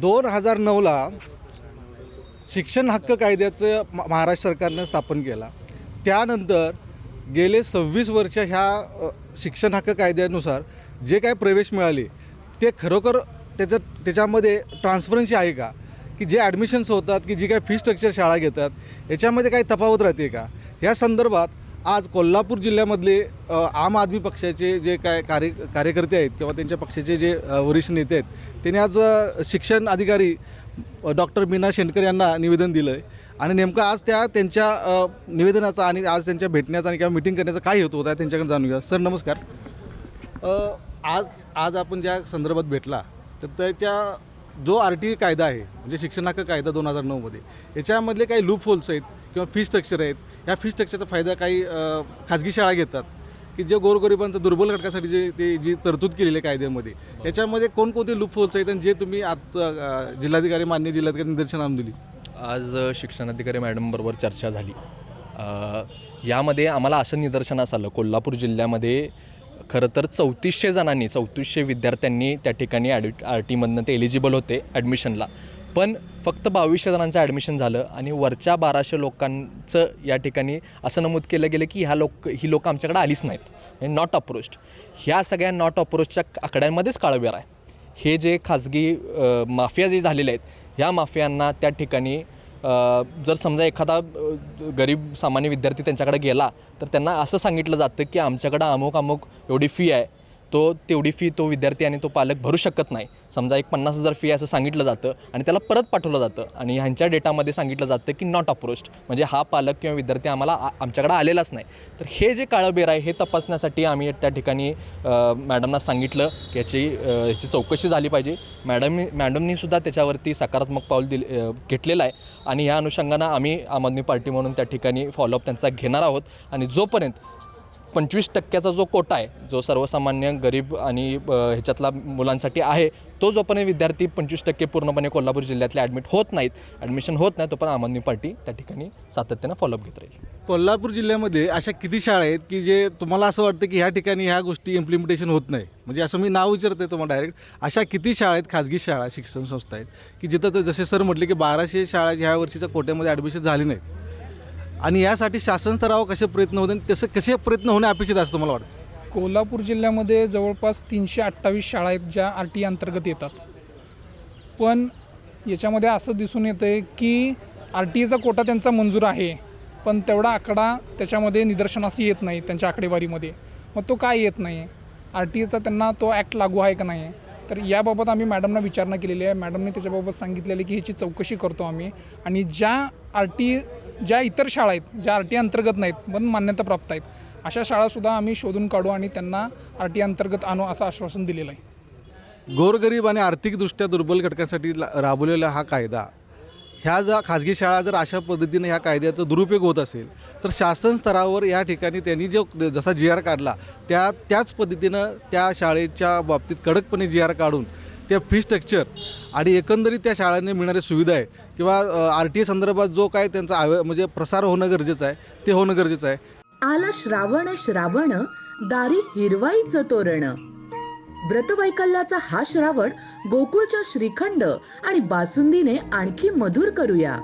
दोन हजार नऊला शिक्षण हक्क कायद्याचं महाराष्ट्र सरकारनं स्थापन केला. त्यानंतर गेले सव्वीस वर्ष ह्या शिक्षण हक्क कायद्यानुसार जे काय प्रवेश मिळाले ते खरोखर त्याचं त्याच्यामध्ये ट्रान्सपरन्सी आहे का? की जे ॲडमिशन्स होतात की जी काय फी स्ट्रक्चर शाळा घेतात याच्यामध्ये काही तफावत राहते का? या संदर्भात आज कोल्हापूर जिल्ह्यामधले आम आदमी पक्षाचे जे काय कार्य कार्यकर्ते आहेत किंवा त्यांच्या पक्षाचे जे वरिष्ठ नेते आहेत त्यांनी आज शिक्षण अधिकारी डॉक्टर मीना शेंडकर यांना निवेदन दिलं आहे आणि नेमकं आज त्या त्यांच्या निवेदनाचा आणि आज त्यांच्या भेटण्याचा आणि किंवा मिटिंग करण्याचा काय हेतू होता त्यांच्याकडे जाणूया सर नमस्कार. आज आज आपण ज्या संदर्भात भेटला तर त्याच्या जो आर टी कायदा आहे म्हणजे शिक्षणाक कायदा दोन हजार नऊमध्ये याच्यामधले काही लूप होल्स आहेत किंवा फी स्ट्रक्चर आहेत ह्या फी स्ट्रक्चरचा फायदा काही खाजगी शाळा घेतात की जे गोरगरिबांचं दुर्बल घटकासाठी जे ते जी तरतूद केलेली आहे कायद्यामध्ये याच्यामध्ये कोणकोणते लूप होल्स आहेत आणि जे तुम्ही आज जिल्हाधिकारी मान्य जिल्हाधिकारी निदर्शन आणून दिली? आज शिक्षणाधिकारी मॅडमबरोबर चर्चा झाली. यामध्ये आम्हाला असं निदर्शनास आलं कोल्हापूर जिल्ह्यामध्ये खरं तर चौतीसशे जणांनी चौतीसशे विद्यार्थ्यांनी त्या ठिकाणी ॲड आर टीमधनं ते एलिजिबल होते ॲडमिशनला पण फक्त बावीसशे जणांचं ॲडमिशन झालं आणि वरच्या बाराशे लोकांचं या ठिकाणी असं नमूद केलं गेलं की ह्या लोक ही लोकं आमच्याकडे आलीच नाहीत. नॉट अप्रोच्ड ह्या सगळ्या नॉट अप्रोचच्या आकड्यांमध्येच काळवेर आहे. हे जे खाजगी माफिया जे झालेले आहेत ह्या माफियांना त्या ठिकाणी जर समजा एखादा गरीब सामान्य विद्यार्थी त्यांच्याकडे गेला तर त्यांना असं सांगितलं जातं की आमच्याकडं अमुक अमुक एवढी फी आहे. तो तेवढी फी तो विद्यार्थी आणि तो पालक भरू शकत नाही. समजा एक पन्नास हजार फी असं सांगितलं जातं आणि त्याला परत पाठवलं जातं आणि ह्यांच्या डेटामध्ये सांगितलं जातं की नॉट अप्रोच्ड म्हणजे हा पालक किंवा विद्यार्थी आम्हाला आमच्याकडे आलेलाच नाही. तर हे जे काळंबेर आहे हे तपासण्यासाठी आम्ही त्या ठिकाणी मॅडमना सांगितलं की याची याची चौकशी झाली पाहिजे. मॅडम मॅडमनी सुद्धा त्याच्यावरती सकारात्मक पाऊल दिले घेतलेला घेतलेलं आहे. आणि ह्या अनुषंगानं आम्ही आम आदमी पार्टी म्हणून त्या ठिकाणी फॉलोअप त्यांचा घेणार आहोत. आणि जोपर्यंत पंचवीस टक्क्याचा जो कोटा आहे जो सर्वसामान्य गरीब आणि ह्याच्यातला मुलांसाठी आहे तो जोपर्यंत विद्यार्थी पंचवीस टक्के पूर्णपणे कोल्हापूर जिल्ह्यातले ॲडमिट होत नाहीत ॲडमिशन होत नाही तोपर्यंत आम आदमी पार्टी त्या ठिकाणी सातत्यानं फॉलोअप घेत राहील. कोल्हापूर जिल्ह्यामध्ये अशा किती शाळा आहेत की जे तुम्हाला असं वाटतं की ह्या ठिकाणी ह्या गोष्टी इम्प्लिमेंटेशन होत नाही? म्हणजे असं मी नाव विचारते तुम्हाला डायरेक्ट अशा किती शाळा आहेत खाजगी शाळा शिक्षण संस्था आहेत की जिथं तर जसे सर म्हटले की बाराशे शाळा ह्या वर्षीच्या कोट्यामध्ये ॲडमिशन झाली नाहीत आणि यासाठी शासन स्तरावर कसे प्रयत्न होते आणि तसं कसे प्रयत्न होणे अपेक्षित असं तुम्हाला वाटतं? कोल्हापूर जिल्ह्यामध्ये जवळपास तीनशे अठ्ठावीस शाळा आहेत ज्या आर टी अंतर्गत येतात. पण याच्यामध्ये असं दिसून येतं आहे की आर टी एचा कोटा त्यांचा मंजूर आहे पण तेवढा आकडा त्याच्यामध्ये निदर्शनास येत नाही त्यांच्या आकडेवारीमध्ये. मग तो काय येत नाही? आर टी एचा त्यांना तो ॲक्ट लागू आहे का नाही? तर याबाबत आम्ही मॅडमना विचारणा केलेली आहे. मॅडमने त्याच्याबाबत सांगितलेलं की ह्याची चौकशी करतो आम्ही. आणि ज्या आर टी ज्या इतर शाळा आहेत ज्या आर टी अंतर्गत नाहीत पण मान्यताप्राप्त आहेत अशा शाळासुद्धा आम्ही शोधून काढू आणि त्यांना आर टी अंतर्गत आणू असं आश्वासन दिलेलं आहे. गोरगरीब आणि आर्थिकदृष्ट्या दुर्बल घटकांसाठी ला- राबवलेला हा कायदा ह्या ज्या खाजगी शाळा जर अशा पद्धतीने ह्या कायद्याचा दुरुपयोग होत असेल तर शासन स्तरावर या ठिकाणी त्यांनी जो जसा जी आर काढला त्या त्याच पद्धतीनं त्या शाळेच्या बाबतीत कडकपणे जी आर काढून त्या फी स्ट्रक्चर आणि एकंदरीत त्या शाळांनी मिळणाऱ्या सुविधा आहे. किंवा आर टी ए संदर्भात जो काय त्यांचा आव म्हणजे प्रसार होणं गरजेचं आहे ते होणं गरजेचं आहे. आला श्रावण श्रावण दारी हिरवाईचं तोरण. व्रतवैकल्याचा हा श्रावण गोकुळच्या श्रीखंड आणि बासुंदीने आणखी मधुर करूया.